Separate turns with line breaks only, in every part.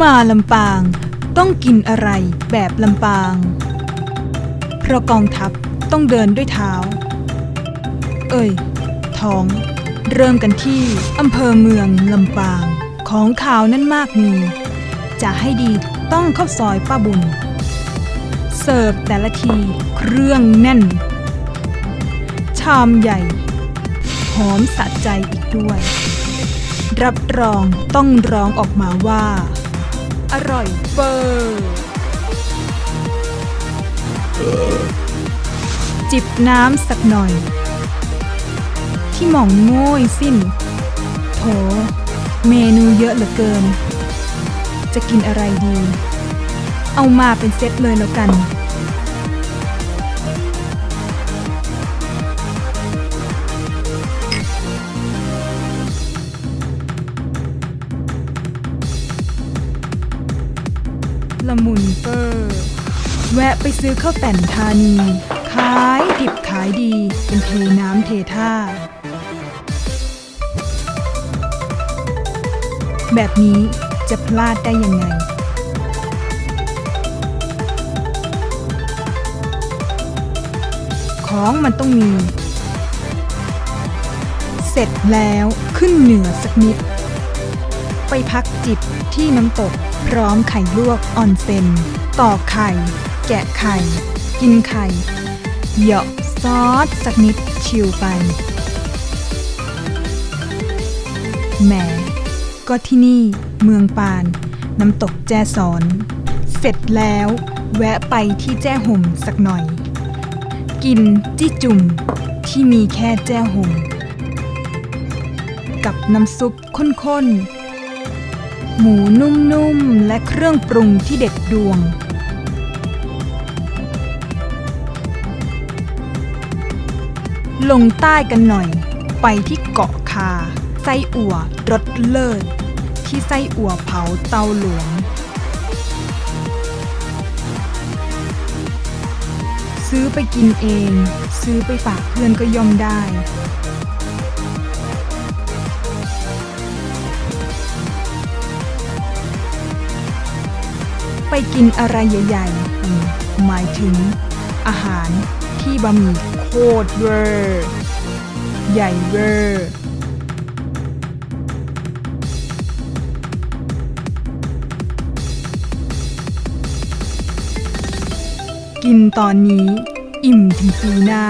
มาลำปาง ต้องกินอะไรแบบลำปาง เพราะกองทัพต้องเดินด้วยเท้า เอ้ยท้อง เริ่มกันที่อำเภอเมืองลำปาง ของข่าวนั้นมากมี จะให้ดีต้องเข้าซอยป้าบุญ เสิร์ฟแต่ละทีเครื่องแน่น ชามใหญ่ หอมสะใจอีกด้วย รับรองต้องร้องออกมาว่า อร่อยเบอร์จิบน้ำสักหน่อย ที่หม่องโง่ยสิ้น โถ เมนูเยอะเหลือเกิน จะกินอะไรดี เอามาเป็นเซตเลยแล้วกัน ละมุนเปอร์ แวะไปซื้อข้าวแต่นธานี ขายดิบขายดี เป็นเทน้ำเทท่า แบบนี้จะพลาดได้ยังไงของมันต้องมี เสร็จแล้วขึ้นเหนือสักนิด ไปพักจิบที่น้ำตก พร้อมไข่ลวกออนเซนตอกไข่ แกะไข่ กินไข่ เหยาะซอสสักนิดชิวไปแหมก็ที่นี่เมืองปาน น้ำตกแจสอน เสร็จแล้วแวะไปที่แจ้ห่มสักหน่อย กินจี้จุ่มที่มีแค่แจ้ห่มกับน้ำซุปข้นๆ หมูนุ่มๆ และเครื่องปรุงที่เด็ดดวง ลงใต้กันหน่อย ไปที่เกาะคา ไส้อั่วรสเลิศ ที่ไส้อั่วเผาเตาหลวง ซื้อไปกินเอง ซื้อไปฝากเพื่อนก็ย่อมได้ กินอะไรใหญ่ๆ หมายถึง อาหารที่บะหมี่โคตรเวอร์ใหญ่เวอร์กินตอนนี้อิ่มถึงปีหน้า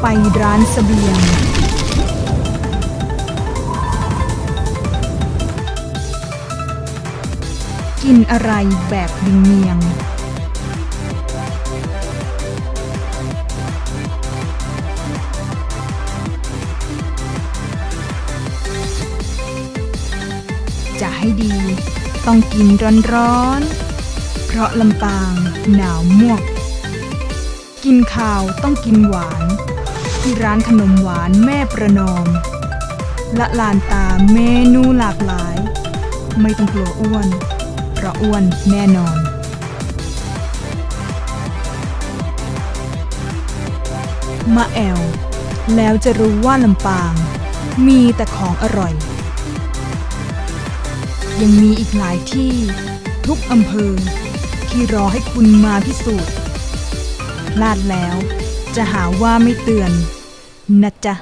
ไปร้านเสบียง กินอะไรแบบดิงเมียง จะให้ดี ต้องกินร้อนๆ เพราะลำปางหนาวมวก กินข้าวต้องกินหวาน ที่ร้านขนมหวานแม่ประนอม ละลานตาเมนูหลากหลาย ไม่ต้องกลัวอ้วน เพราะอ้วนแน่นอน มาแอล แล้วจะรู้ว่าลำปาง มีแต่ของอร่อย ยังมีอีกหลายที่ทุกอำเภอ ที่รอให้คุณมาพิสูจน์พลาดแล้วจะหาว่าไม่เตือนนะจ๊ะ